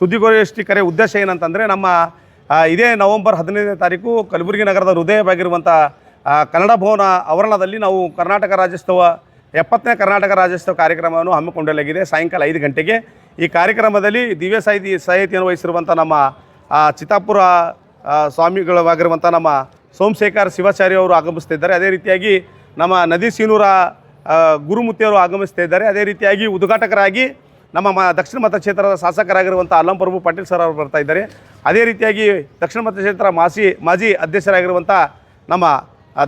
ಸುದ್ದಿಗೋಷ್ಠಿ ಉದ್ದೇಶ ಏನಂತಂದರೆ ನಮ್ಮ ಇದೇ ನವೆಂಬರ್ ಹದಿನೈದನೇ ತಾರೀಕು ಕಲಬುರಗಿ ನಗರದ ಹೃದಯವಾಗಿರುವಂಥ ಕನ್ನಡ ಭವನ ಆವರಣದಲ್ಲಿ ನಾವು ಕರ್ನಾಟಕ ರಾಜ್ಯೋತ್ಸವ, ಎಪ್ಪತ್ತನೇ ಕರ್ನಾಟಕ ರಾಜ್ಯೋತ್ಸವ ಕಾರ್ಯಕ್ರಮವನ್ನು ಹಮ್ಮಿಕೊಂಡಲಾಗಿದೆ ಸಾಯಂಕಾಲ ಐದು ಗಂಟೆಗೆ. ಈ ಕಾರ್ಯಕ್ರಮದಲ್ಲಿ ದಿವ್ಯ ಸಾಹಿತಿ ಸಾಹಿತಿಯನ್ನು ವಹಿಸಿರುವಂಥ ನಮ್ಮ ಚಿತ್ತಾಪುರ ಸ್ವಾಮಿಗಳವಾಗಿರುವಂಥ ನಮ್ಮ ಸೋಮಶೇಖರ್ ಶಿವಾಚಾರ್ಯ ಅವರು ಆಗಮಿಸ್ತಿದ್ದಾರೆ. ಅದೇ ರೀತಿಯಾಗಿ ನಮ್ಮ ನದಿ ಸೀನೂರ ಗುರುಮೂರ್ತಿಯವರು ಆಗಮಿಸ್ತಾ ಇದ್ದಾರೆ ಅದೇ ರೀತಿಯಾಗಿ ಉದ್ಘಾಟಕರಾಗಿ ನಮ್ಮ ಮ ದಕ್ಷಿಣ ಮತಕ್ಷೇತ್ರದ ಶಾಸಕರಾಗಿರುವಂಥ ಅಲ್ಲಂ ಪ್ರಭು ಪಾಟೀಲ್ ಸರ್ ಅವರು ಬರ್ತಾ ಇದ್ದಾರೆ. ಅದೇ ರೀತಿಯಾಗಿ ದಕ್ಷಿಣ ಮತಕ್ಷೇತ್ರ ಮಾಸಿ, ಮಾಜಿ ಅಧ್ಯಕ್ಷರಾಗಿರುವಂಥ ನಮ್ಮ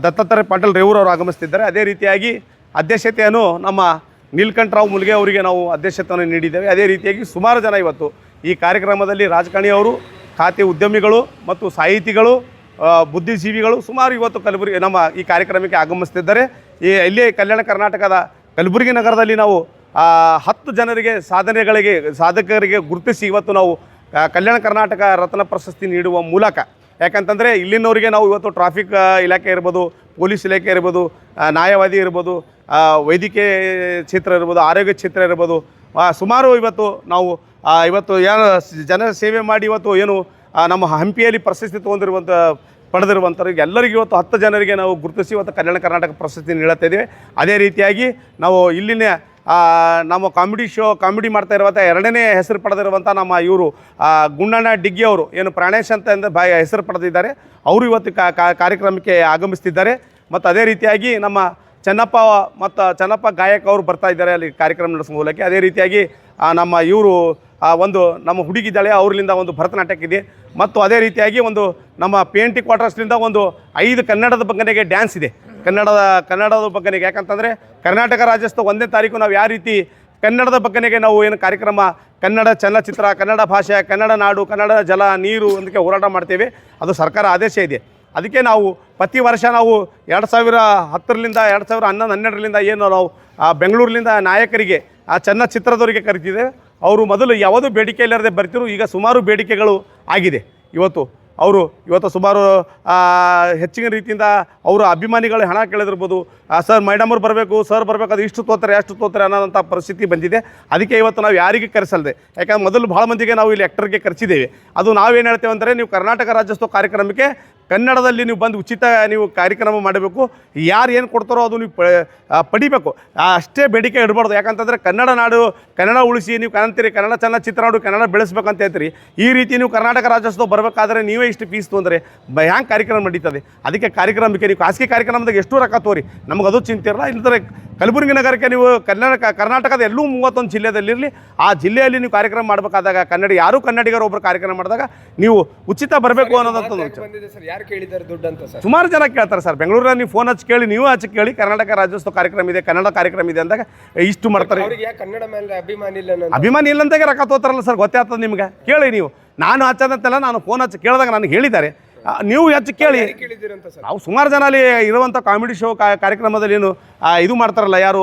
ದತ್ತಾತ್ರೇಯ ಪಾಟೀಲ್ ರೇವೂರು ಅವರು ಆಗಮಿಸ್ತಿದ್ದಾರೆ. ಅದೇ ರೀತಿಯಾಗಿ ಅಧ್ಯಕ್ಷತೆಯನ್ನು ನಮ್ಮ ನೀಲ್ಕಂಠರಾವ್ ಮುಲ್ಗೆ ಅವರಿಗೆ ನಾವು ಅಧ್ಯಕ್ಷತೆಯನ್ನು ನೀಡಿದ್ದೇವೆ. ಅದೇ ರೀತಿಯಾಗಿ ಸುಮಾರು ಜನ ಇವತ್ತು ಈ ಕಾರ್ಯಕ್ರಮದಲ್ಲಿ ರಾಜಕಾರಣಿಯವರು ಖಾತೆ ಉದ್ಯಮಿಗಳು ಮತ್ತು ಸಾಹಿತಿಗಳು ಬುದ್ಧಿಜೀವಿಗಳು ಸುಮಾರು ಇವತ್ತು ಕಲಬುರಗಿ ನಮ್ಮ ಈ ಕಾರ್ಯಕ್ರಮಕ್ಕೆ ಆಗಮಿಸ್ತಿದ್ದಾರೆ. ಈ ಇಲ್ಲಿ ಕಲ್ಯಾಣ ಕರ್ನಾಟಕದ ಕಲಬುರಗಿ ನಗರದಲ್ಲಿ ನಾವು ಹತ್ತು ಜನರಿಗೆ, ಸಾಧನೆಗಳಿಗೆ, ಸಾಧಕರಿಗೆ ಗುರುತಿಸಿ ಇವತ್ತು ನಾವು ಕಲ್ಯಾಣ ಕರ್ನಾಟಕ ರತ್ನ ಪ್ರಶಸ್ತಿ ನೀಡುವ ಮೂಲಕ. ಯಾಕಂತಂದರೆ ಇಲ್ಲಿನವರಿಗೆ ನಾವು ಇವತ್ತು ಟ್ರಾಫಿಕ್ ಇಲಾಖೆ ಇರ್ಬೋದು, ಪೊಲೀಸ್ ಇಲಾಖೆ ಇರ್ಬೋದು ನ್ಯಾಯವಾದಿ ಇರ್ಬೋದು ವೈದ್ಯಕೀಯ ಕ್ಷೇತ್ರ ಇರ್ಬೋದು, ಆರೋಗ್ಯ ಕ್ಷೇತ್ರ ಇರ್ಬೋದು ಸುಮಾರು ಇವತ್ತು ನಾವು ಇವತ್ತು ಏನು ಜನ ಸೇವೆ ಮಾಡಿ ಇವತ್ತು ಏನು ನಮ್ಮ ಹಂಪಿಯಲ್ಲಿ ಪ್ರಶಸ್ತಿ ತೊಗೊಂಡಿರುವಂಥ ಪಡೆದಿರುವಂಥವ್ರಿಗೆ ಎಲ್ಲರಿಗೂ ಇವತ್ತು ಹತ್ತು ಜನರಿಗೆ ನಾವು ಗುರುತಿಸಿ ಇವತ್ತು ಕಲ್ಯಾಣ ಕರ್ನಾಟಕ ಪ್ರಶಸ್ತಿ ನೀಡುತ್ತಿದ್ದೇವೆ ಅದೇ ರೀತಿಯಾಗಿ ನಾವು ಇಲ್ಲಿನ ನಮ್ಮ ಕಾಮಿಡಿ ಶೋ ಕಾಮಿಡಿ ಮಾಡ್ತಾ ಇರುವಂಥ ಎರಡನೇ ಹೆಸರು ಪಡೆದಿರುವಂಥ ನಮ್ಮ ಇವರು ಗುಂಡಣ್ಣ ಡಿಗ್ಗಿ ಅವರು. ಏನು ಪ್ರಾಣೇಶ್ ಅಂತ ಎಂದು ಬಾಯ ಹೆಸರು ಪಡೆದಿದ್ದಾರೆ. ಅವರು ಇವತ್ತು ಕಾರ್ಯಕ್ರಮಕ್ಕೆ ಆಗಮಿಸ್ತಿದ್ದಾರೆ. ಮತ್ತು ಅದೇ ರೀತಿಯಾಗಿ ನಮ್ಮ ಚೆನ್ನಪ್ಪ ಮತ್ತು ಚೆನ್ನಪ್ಪ ಗಾಯಕ ಅವರು ಬರ್ತಾ ಇದ್ದಾರೆ ಅಲ್ಲಿ ಕಾರ್ಯಕ್ರಮ ನಡೆಸುವ ಮೂಲಕ. ಅದೇ ರೀತಿಯಾಗಿ ನಮ್ಮ ಇವರು ಒಂದು ನಮ್ಮ ಹುಡುಗಿದ್ದಾಳೆ ಅವ್ರಲಿಂದ ಒಂದು ಭರತನಾಟ್ಯಕ್ಕಿದೆ. ಮತ್ತು ಅದೇ ರೀತಿಯಾಗಿ ಒಂದು ನಮ್ಮ ಪಿ ಎನ್ ಟಿ ಕ್ವಾರ್ಟರ್ಸ್ನಿಂದ ಒಂದು ಐದು ಕನ್ನಡದ ಬಗ್ಗನೆಗೆ ಡ್ಯಾನ್ಸ್ ಇದೆ. ಕನ್ನಡದ ಕನ್ನಡದ ಬಗ್ಗೆ ಯಾಕಂತಂದರೆ ಕರ್ನಾಟಕ ರಾಜ್ಯೋತ್ಸವ ಒಂದನೇ ತಾರೀಕು ನಾವು ಯಾವ ರೀತಿ ಕನ್ನಡದ ಬಗ್ಗನೆಗೆ ನಾವು ಏನು ಕಾರ್ಯಕ್ರಮ, ಕನ್ನಡ ಚಲನಚಿತ್ರ, ಕನ್ನಡ ಭಾಷೆ, ಕನ್ನಡ ನಾಡು, ಕನ್ನಡ ಜಲ, ನೀರು ಅದಕ್ಕೆ ಹೋರಾಟ ಮಾಡ್ತೇವೆ. ಅದು ಸರ್ಕಾರ ಆದೇಶ ಇದೆ. ಅದಕ್ಕೆ ನಾವು ಪ್ರತಿ ವರ್ಷ ನಾವು ಎರಡು ಸಾವಿರ ಹತ್ತರಿಂದ ಎರಡು ಸಾವಿರ ಹನ್ನೊಂದು ಹನ್ನೆರಡರಿಂದ ಏನು ನಾವು, ಆ ಬೆಂಗಳೂರಿನಿಂದ ನಾಯಕರಿಗೆ, ಆ ಚಲನಚಿತ್ರದವರಿಗೆ ಕರಿತಿದ್ದೇವೆ. ಅವರು ಮೊದಲು ಯಾವುದೂ ಬೇಡಿಕೆ ಇಲ್ಲದೆ ಬರ್ತಿರು ಈಗ ಸುಮಾರು ಬೇಡಿಕೆಗಳು ಆಗಿದೆ. ಇವತ್ತು ಅವರು ಇವತ್ತು ಸುಮಾರು ಹೆಚ್ಚಿನ ರೀತಿಯಿಂದ ಅವರು ಅಭಿಮಾನಿಗಳು ಹಣ ಕೇಳಿದಿರ್ಬೋದು. ಸರ್ ಮೇಡಮ್ ಅವ್ರು ಬರಬೇಕು ಸರ್ ಬರಬೇಕು, ಅದು ಇಷ್ಟು ತೋತಾರೆ, ಅಷ್ಟು ತೋತಾರೆ ಅನ್ನೋಂಥ ಪರಿಸ್ಥಿತಿ ಬಂದಿದೆ. ಅದಕ್ಕೆ ಇವತ್ತು ನಾವು ಯಾರಿಗೆ ಕರೆಸಲ್ದೆ. ಯಾಕಂದ್ರೆ ಮೊದಲು ಭಾಳ ಮಂದಿಗೆ ನಾವು ಇಲ್ಲಿ ಆ್ಯಕ್ಟರ್ಗೆ ಕರೆಸಿದ್ದೇವೆ. ಅದು ನಾವೇನು ಹೇಳ್ತೇವೆ ಅಂದರೆ ನೀವು ಕರ್ನಾಟಕ ರಾಜ್ಯೋತ್ಸವ ಕಾರ್ಯಕ್ರಮಕ್ಕೆ ಕನ್ನಡದಲ್ಲಿ ನೀವು ಬಂದು ಉಚಿತ ನೀವು ಕಾರ್ಯಕ್ರಮ ಮಾಡಬೇಕು. ಯಾರು ಏನು ಕೊಡ್ತಾರೋ ಅದು ನೀವು ಪಡಿಬೇಕು. ಅಷ್ಟೇ ಬೇಡಿಕೆ ಇಡಬಾರ್ದು. ಯಾಕಂತಂದರೆ ಕನ್ನಡ ನಾಡು, ಕನ್ನಡ ಉಳಿಸಿ, ನೀವು ಕಾಣ್ತೀರಿ ಕನ್ನಡ ಚಲನಚಿತ್ರ ನಾಡು, ಕನ್ನಡ ಬೆಳೆಸ್ಬೇಕಂತ ಹೇಳ್ತೀರಿ. ಈ ರೀತಿ ನೀವು ಕರ್ನಾಟಕ ರಾಜ್ಯೋತ್ಸವ ಬರಬೇಕಾದ್ರೆ ನೀವೇ ಇಷ್ಟು ಪೀಸ್ ತೊಂದರೆ. ಹ್ಯಾಂಗೆ ಕಾರ್ಯಕ್ರಮ ನಡೀತದೆ? ಅದಕ್ಕೆ ಕಾರ್ಯಕ್ರಮಕ್ಕೆ ನೀವು ಖಾಸಗಿ ಕಾರ್ಯಕ್ರಮದಾಗ ಎಷ್ಟು ರೊಕ್ಕ ತೋರಿ. ನಮ್ಗೆ ಅದು ಚಿಂತೆ ಇರಲ್ಲ. ಇಲ್ಲದ್ರೆ ಕಲಬುರಗಿ ನಗರಕ್ಕೆ ನೀವು ಕರ್ನಾಟಕ ಕರ್ನಾಟಕದ ಎಲ್ಲೂ ಮೂವತ್ತೊಂದು ಜಿಲ್ಲೆಯಲ್ಲಿರಲಿ ಆ ಜಿಲ್ಲೆಯಲ್ಲಿ ನೀವು ಕಾರ್ಯಕ್ರಮ ಮಾಡಬೇಕಾದಾಗ ಕನ್ನಡ ಯಾರು ಕನ್ನಡಿಗರು ಒಬ್ಬರು ಕಾರ್ಯಕ್ರಮ ಮಾಡಿದಾಗ ನೀವು ಉಚಿತ ಬರಬೇಕು ಅನ್ನೋದಂತ ಸುಮಾರು ಜನ ಕೇಳ್ತಾರೆ ಸರ್. ಬೆಂಗಳೂರಲ್ಲಿ ನೀವು ಫೋನ್ ಹಚ್ಚಿ ಕೇಳಿ ನೀವು ಹಚ್ಚಿ ಕೇಳಿ ಕರ್ನಾಟಕ ರಾಜ್ಯೋತ್ಸವ ಕಾರ್ಯಕ್ರಮ ಇದೆ ಕನ್ನಡ ಕಾರ್ಯಕ್ರಮ ಇದೆ ಅಂದಾಗ ಇಷ್ಟು ಮಾಡ್ತಾರೆ. ಅಭಿಮಾನಿ ಕನ್ನಡ ಇಲ್ಲ ಅಭಿಮಾನಿ ಇಲ್ಲಂತಾಗೆ ರೊಕ್ಕ ತೋತಾರಲ್ಲ ಸರ್ ಗೊತ್ತೇ ಆಗ್ತದೆ ನಿಮ್ಗೆ. ಕೇಳಿ ನೀವು. ನಾನು ಹಚ್ಚದಂತೆಲ್ಲ ನಾನು ಫೋನ್ ಹಚ್ಚಿ ಕೇಳಿದಾಗ ನನಗೆ ಹೇಳಿದ್ದಾರೆ ನೀವು ಹೆಚ್ಚು ಕೇಳಿ. ನಾವು ಸುಮಾರು ಜನ ಅಲ್ಲಿ ಇರುವಂಥ ಕಾಮಿಡಿ ಶೋ ಕಾರ್ಯಕ್ರಮದಲ್ಲಿ ಏನು ಇದು ಮಾಡ್ತಾರಲ್ಲ ಯಾರು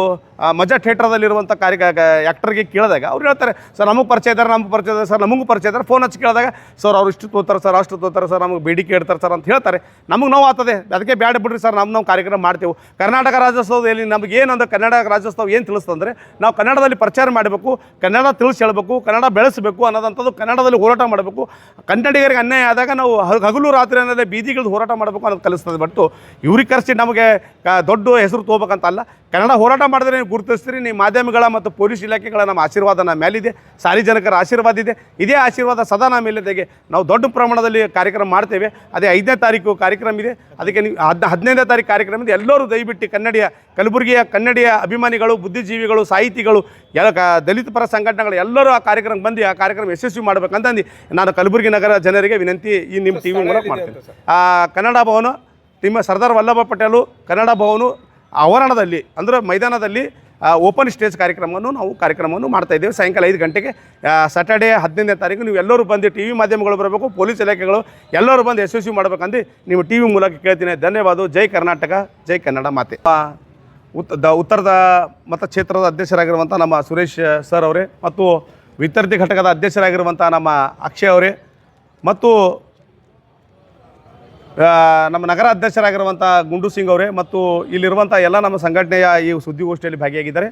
ಮಜಾ ಥಿಯೇಟ್ರದಲ್ಲಿರುವಂಥ ಕಾರ್ಯ ಆ್ಯಕ್ಟರ್ಗೆ ಕೇಳಿದಾಗ ಅವ್ರು ಹೇಳ್ತಾರೆ ಸರ್ ನಮಗೆ ಪರಿಚಯ ಇದ್ದಾರೆ ನಮಗೆ ಪರಿಚಯ ಇದ್ದಾರೆ ಸರ್ ನಮಗೂ ಪರಿಚಯ ಇದ್ದಾರೆ. ಫೋನ್ ಹಚ್ಚಿ ಕೇಳಿದಾಗ ಸರ್ ಅವ್ರು ಇಷ್ಟು ತೋತಾರೆ ಸರ್ ಅಷ್ಟು ತೋತಾರೆ ಸರ್ ನಮಗೆ ಬೇಡಿಕೆ ಇಡ್ತಾರೆ ಸರ್ ಅಂತ ಹೇಳ್ತಾರೆ. ನಮಗೆ ನೋವು ಆಗ್ತದೆ. ಅದಕ್ಕೆ ಬ್ಯಾಡ ಬಿಡ್ರಿ ಸರ್ ನಮ್ಮ ನಾವು ಕಾರ್ಯಕ್ರಮ ಮಾಡ್ತೇವೆ. ಕರ್ನಾಟಕ ರಾಜ್ಯೋತ್ಸವದಲ್ಲಿ ನಮಗೆ ಏನಂದ್ರೆ ಕನ್ನಡ ರಾಜ್ಯೋತ್ಸವ ಏನು ತಿಳಿಸ್ತಂದ್ರೆ ನಾವು ಕನ್ನಡದಲ್ಲಿ ಪ್ರಚಾರ ಮಾಡಬೇಕು ಕನ್ನಡ ತಿಳಿಸಿ ಹೇಳಬೇಕು ಕನ್ನಡ ಬೆಳೆಸಬೇಕು ಅನ್ನೋದಂಥದ್ದು ಕನ್ನಡದಲ್ಲಿ ಹೋರಾಟ ಮಾಡಬೇಕು. ಕನ್ನಡಿಗರಿಗೆ ಅನ್ಯಾಯ ಆದಾಗ ನಾವು ಹಗಲು ರಾತ್ರಿ ಅನ್ನೋದೇ ಬೀದಿಗಳ್ದು ಹೋರಾಟ ಮಾಡಬೇಕು ಅನ್ನೋದು ಕಲಿಸ್ತದೆ. ಬಟ್ಟು ಇವ್ರಿಗೆ ಕರೆಸಿ ನಮಗೆ ಕ- ದೊಡ್ಡ ಹೆಸರು ತೊಗೋಬೇಕಂತಲ್ಲ ಕನ್ನಡ ಹೋರಾಟ ಮಾಡಿದ್ರೆ ನೀವು ಗುರುತಿಸ್ತೀರಿ ನೀವು ಮಾಧ್ಯಮಗಳ ಮತ್ತು ಪೊಲೀಸ್ ಇಲಾಖೆಗಳ ನಮ್ಮ ಆಶೀರ್ವಾದ ನಮ್ಮ ಮೇಲಿದೆ. ಸಾರ್ವಜನಿಕರ ಆಶೀರ್ವಾದ ಇದೆ. ಇದೇ ಆಶೀರ್ವಾದ ಸದಾ ನಮ್ಮ ಮೇಲಿದೆ ನಾವು ದೊಡ್ಡ ಪ್ರಮಾಣದಲ್ಲಿ ಕಾರ್ಯಕ್ರಮ ಮಾಡ್ತೇವೆ. ಅದೇ ಐದನೇ ತಾರೀಕು ಕಾರ್ಯಕ್ರಮ ಇದೆ. ಅದಕ್ಕೆ ನೀವು ಹದ್ ಹದಿನೈದನೇ ತಾರೀಕು ಕಾರ್ಯಕ್ರಮ ಇದೆ. ಎಲ್ಲರೂ ದಯವಿಟ್ಟು ಕನ್ನಡಿಯ ಕಲಬುರಗಿಯ ಕನ್ನಡಿಯ ಅಭಿಮಾನಿಗಳು ಬುದ್ಧಿಜೀವಿಗಳು ಸಾಹಿತಿಗಳು ಎಲ್ಲ ದಲಿತ ಪರ ಸಂಘಟನೆಗಳು ಎಲ್ಲರೂ ಆ ಕಾರ್ಯಕ್ರಮಕ್ಕೆ ಬಂದು ಆ ಕಾರ್ಯಕ್ರಮ ಯಶಸ್ವಿ ಮಾಡಬೇಕಂತಂದು ನಾನು ಕಲಬುರಗಿ ನಗರ ಜನರಿಗೆ ವಿನಂತಿ ಈ ನಿಮ್ಮ ಟಿ ವಿ ಮೂಲಕ ಮಾಡ್ತೀನಿ. ಆ ಕನ್ನಡ ಭವನ ನಿಮ್ಮ ಸರ್ದಾರ್ ವಲ್ಲಭ ಪಟೇಲು ಕನ್ನಡ ಭವನ ಆವರಣದಲ್ಲಿ ಅಂದರೆ ಮೈದಾನದಲ್ಲಿ ಓಪನ್ ಸ್ಟೇಜ್ ಕಾರ್ಯಕ್ರಮವನ್ನು ನಾವು ಕಾರ್ಯಕ್ರಮವನ್ನು ಮಾಡ್ತಾ ಇದ್ದೇವೆ. ಸಾಯಂಕಾಲ ಐದು ಗಂಟೆಗೆ ಸ್ಯಾಟರ್ಡೇ ಹದಿನೈದನೇ ತಾರೀಕು ನೀವು ಎಲ್ಲರೂ ಬಂದು ಟಿ ವಿ ಮಾಧ್ಯಮಗಳು ಬರಬೇಕು ಪೊಲೀಸ್ ಇಲಾಖೆಗಳು ಎಲ್ಲರೂ ಬಂದು ಯಶಸ್ವಿ ಮಾಡಬೇಕಂದು ನೀವು ಟಿ ವಿ ಮೂಲಕ ಕೇಳ್ತೀನಿ. ಧನ್ಯವಾದ ಜೈ ಕರ್ನಾಟಕ ಜೈ ಕನ್ನಡ ಮಾತೆ. ಉತ್ ದ ಉತ್ತರದ ಮತಕ್ಷೇತ್ರದ ಅಧ್ಯಕ್ಷರಾಗಿರುವಂಥ ನಮ್ಮ ಸುರೇಶ್ ಸರ್ ಅವರೇ ಮತ್ತು ವಿದ್ಯಾರ್ಥಿ ಘಟಕದ ಅಧ್ಯಕ್ಷರಾಗಿರುವಂಥ ನಮ್ಮ ಅಕ್ಷಯ್ ಅವರೇ ಮತ್ತು ನಮ್ಮ ನಗರ ಅಧ್ಯಕ್ಷರಾಗಿರುವಂಥ ಗುಂಡು ಸಿಂಗ್ ಅವರೇ ಮತ್ತು ಇಲ್ಲಿರುವಂಥ ಎಲ್ಲ ನಮ್ಮ ಸಂಘಟನೆಯ ಈ ಸುದ್ದಿಗೋಷ್ಠಿಯಲ್ಲಿ ಭಾಗಿಯಾಗಿದ್ದಾರೆ.